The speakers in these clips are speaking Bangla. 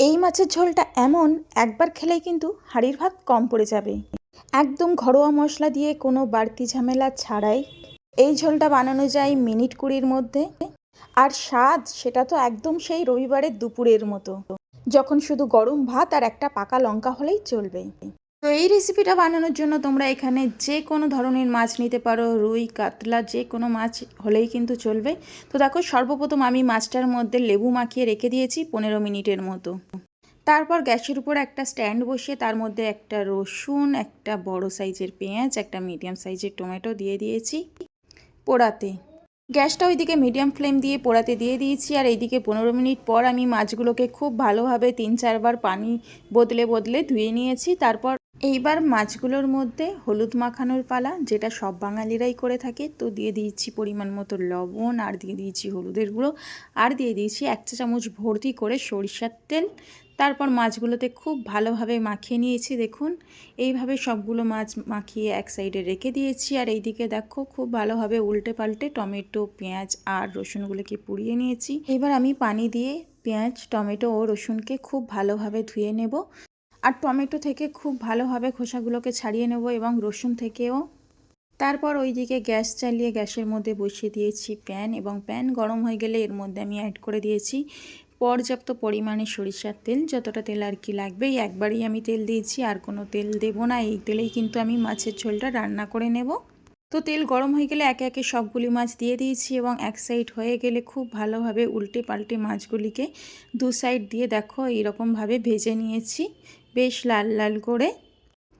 এই মাছের ঝোলটা এমন, একবার খেলেই কিন্তু হাড়ির ভাত কম পড়ে যাবে। একদম ঘরোয়া মশলা দিয়ে কোনো বাড়তি ঝামেলা ছাড়াই এই ঝোলটা বানানো যায় মিনিট কুড়ির মধ্যে। আর স্বাদ, সেটা তো একদম সেই রবিবারের দুপুরের মতো। যখন শুধু গরম ভাত আর একটা পাকা লঙ্কা হলেই চলবে। তো এই রেসিপিটা বানানোর জন্য তোমরা এখানে যে কোনো ধরনের মাছ নিতে পারো, রুই, কাতলা, যে কোনো মাছ হলেই কিন্তু চলবে। তো দেখো, সর্বপ্রথম আমি মাছটার মধ্যে লেবু মাখিয়ে রেখে দিয়েছি পনেরো মিনিটের মতো। তারপর গ্যাসের উপর একটা স্ট্যান্ড বসিয়ে তার মধ্যে একটা রসুন, একটা বড় সাইজের পেঁয়াজ, একটা মিডিয়াম সাইজের টমেটো দিয়ে দিয়েছি পোড়াতে। গ্যাসটা ওইদিকে মিডিয়াম ফ্লেম দিয়ে পোড়াতে দিয়ে দিয়েছি আর এইদিকে পনেরো মিনিট পর আমি মাছগুলোকে খুব ভালোভাবে তিন চারবার পানি বদলে বদলে ধুয়ে নিয়েছি। তারপর এইবার মাছগুলোর মধ্যে হলুদ মাখানোর পালা, যেটা সব বাঙালিরাই করে থাকে, তো দিয়ে দিয়েছি পরিমাণ মতো লবণ, আর দিয়ে দিয়েছি হলুদের গুঁড়ো, আর দিয়ে দিয়েছি এক চা চামচ ভর্তি করে সরিষার তেল। তারপর মাছগুলোতে খুব ভালোভাবে মাখিয়ে নিয়েছি, দেখুন। এইভাবে সবগুলো মাছ মাখিয়ে এক সাইডে রেখে দিয়েছি, আর এইদিকে দেখো, খুব ভালোভাবে উল্টে পাল্টে টমেটো, পেঁয়াজ, আর রসুনগুলোকে পুড়িয়ে নিয়েছি। এবার আমি পানি দিয়ে পেঁয়াজ, টমেটো ও রসুনকে খুব ভালোভাবে ধুয়ে নেব। আর টমেটো থেকে খুব ভালোভাবে খোসাগুলোকে ছাড়িয়ে নেব এবং রসুন থেকেও। তারপর ওইদিকে গ্যাস চালিয়ে গ্যাসের মধ্যে বসিয়ে দিয়েছি প্যান এবং প্যান গরম হয়ে গেলে এর মধ্যে আমি অ্যাড করে দিয়েছি পর্যাপ্ত পরিমাণে সরিষার তেল। যতটা তেল আর কি লাগবে একবারই আমি তেল দিয়েছি, আর কোনো তেল দেব না। এই তেলেই কিন্তু আমি মাছের ঝোলটা রান্না করে নেব। তো তেল গরম হয়ে গেলে একে একে সবগুলি মাছ দিয়ে দিয়েছি এবং এক সাইড হয়ে গেলে খুব ভালোভাবে উল্টে পাল্টে মাছগুলিকে দু সাইড দিয়ে দেখো এইরকমভাবে ভেজে নিয়েছি। বেশ লাল লাল করে।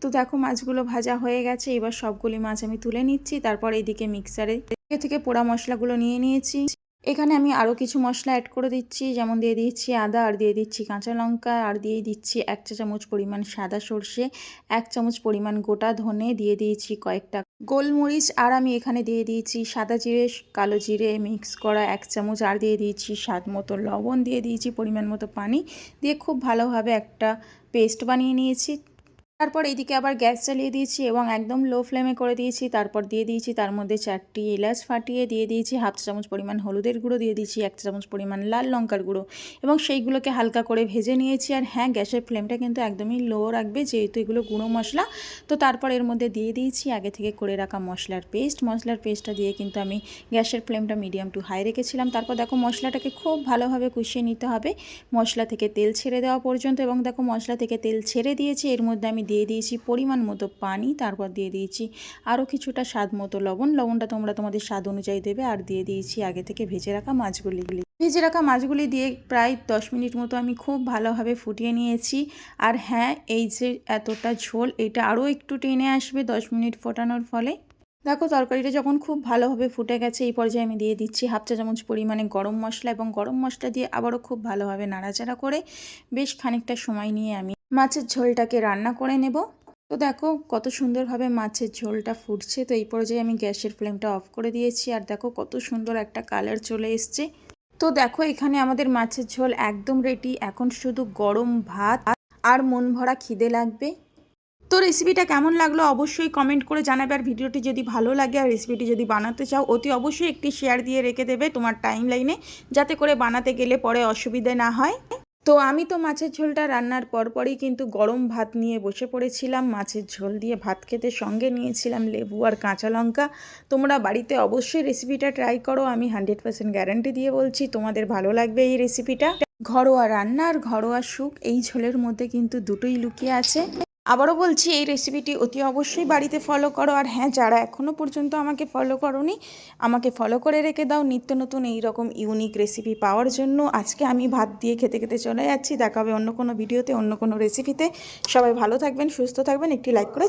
তো দেখো মাছগুলো ভাজা হয়ে গেছে, এবার সবগুলি মাছ আমি তুলে নিচ্ছি, তারপর এদিকে মিক্সারে থেকে পোড়া মশলাগুলো নিয়ে নিয়েছি। এখানে আমি আরও কিছু মশলা অ্যাড করে দিচ্ছি, যেমন দিয়ে দিচ্ছি আদা, আর দিয়ে দিচ্ছি কাঁচা লঙ্কা, আর দিয়ে দিচ্ছি এক চা চামচ পরিমাণ সাদা সর্ষে, এক চামচ পরিমাণ গোটা ধনে, দিয়ে দিয়েছি কয়েকটা গোলমরিচ, আর আমি এখানে দিয়ে দিয়েছি সাদা জিরে, কালো জিরে মিক্স করা এক চামচ, আর দিয়ে দিয়েছি স্বাদ মতো লবণ, দিয়ে দিয়েছি পরিমাণ মতো পানি, দিয়ে খুব ভালোভাবে একটা পেস্ট বানিয়ে নিয়েছি তারপর এইদিকে আবার গ্যাস চালিয়ে দিয়েছি এবং একদম লো ফ্লেমে করে দিয়েছি। তারপর দিয়ে দিয়েছি, তার মধ্যে চারটি এলাচ ফাটিয়ে দিয়ে দিয়েছি, হাফ চামচ পরিমাণ হলুদের গুঁড়ো দিয়ে দিয়েছি, এক চামচ পরিমাণ লাল লঙ্কার গুঁড়ো এবং সেইগুলোকে হালকা করে ভেজে নিয়েছি। আর হ্যাঁ গ্যাসের ফ্লেমটা কিন্তু একদমই লো রাখবে যেহেতু এগুলো গুঁড়ো মশলা। তো তারপর এর মধ্যে দিয়ে দিয়েছি আগে থেকে করে রাখা মশলার পেস্ট মশলার পেস্টটা দিয়ে কিন্তু আমি গ্যাসের ফ্লেমটা মিডিয়াম টু হাই রেখেছিলাম। তারপর দেখো মশলাটাকে খুব ভালোভাবে কষিয়ে নিতে হবে। মশলা থেকে তেল ছেড়ে দেওয়া পর্যন্ত এবং দেখো মশলা থেকে তেল ছেড়ে দিয়েছি। এর মধ্যে আমি দিয়ে দিয়েছি পরিমাণ মতো পানি, তারপর দিয়ে দিয়েছি আরও কিছুটা স্বাদ মতো লবণ। লবণটা তোমরা তোমাদের স্বাদ অনুযায়ী দেবে আর দিয়ে দিয়েছি আগে থেকে ভেজে রাখা মাছগুলি। ভেজে রাখা মাছগুলি দিয়ে প্রায় দশ মিনিট মতো আমি খুব ভালোভাবে ফুটিয়ে নিয়েছি। আর হ্যাঁ এই যে এতটা ঝোল, এটা আরও একটু টেনে আসবে দশ মিনিট ফোটানোর ফলে। দেখো, তরকারিটা যখন খুব ভালোভাবে ফুটে গেছে, এই পর্যায়ে আমি দিয়ে দিচ্ছি হাফ চা চামচ পরিমাণে গরম মশলা এবং গরম মশলা দিয়ে আবারও খুব ভালোভাবে নাড়াচাড়া করে বেশ খানিকটা সময় নিয়ে আমি মাছের ঝোলটাকে রান্না করে নেব। তো দেখো কত সুন্দরভাবে মাছের ঝোলটা ফুটছে। তো এই পর্যায়ে আমি গ্যাসের ফ্লেমটা অফ করে দিয়েছি। আর দেখো কত সুন্দর একটা কালার চলে এসছে। তো দেখো এখানে আমাদের মাছের ঝোল একদম রেডি এখন শুধু গরম ভাত আর মন ভরা খিদে লাগবে। তো রেসিপিটা কেমন লাগল অবশ্যই কমেন্ট করে জানাবে। আর ভিডিওটি যদি ভালো লাগে আর রেসিপিটি যদি বানাতে চাও, অতি অবশ্যই একটি শেয়ার দিয়ে রেখে দেবে তোমার টাইম লাইনে যাতে করে বানাতে গেলে পরে অসুবিধে না হয়। তো আমি তো মাছের ঝোলটা রান্নার পরপরই কিন্তু গরম ভাত নিয়ে বসে পড়েছিলাম। মাছের ঝোল দিয়ে ভাত খেতে সঙ্গে নিয়েছিলাম লেবু আর কাঁচা লঙ্কা। তোমরা বাড়িতে অবশ্যই রেসিপিটা ট্রাই করো, আমি হান্ড্রেড পার্সেন্ট গ্যারান্টি দিয়ে বলছি, তোমাদের ভালো লাগবে এই রেসিপিটা ঘরোয়া রান্না আর ঘরোয়া সুখ, এই ঝোলের মধ্যে কিন্তু দুটোই লুকিয়ে আছে। আবারও বলছি, এই রেসিপিটি অতি অবশ্যই বাড়িতে ফলো করো। আর হ্যাঁ যারা এখনও পর্যন্ত আমাকে ফলো করনি, আমাকে ফলো করে রেখে দাও। নিত্য নতুন এই রকম ইউনিক রেসিপি পাওয়ার জন্য। আজকে আমি ভাত দিয়ে খেতে খেতে চলে যাচ্ছি। দেখা হবে অন্য কোনো ভিডিওতে অন্য কোনো রেসিপিতে সবাই ভালো থাকবেন, সুস্থ থাকবেন। একটি লাইক করে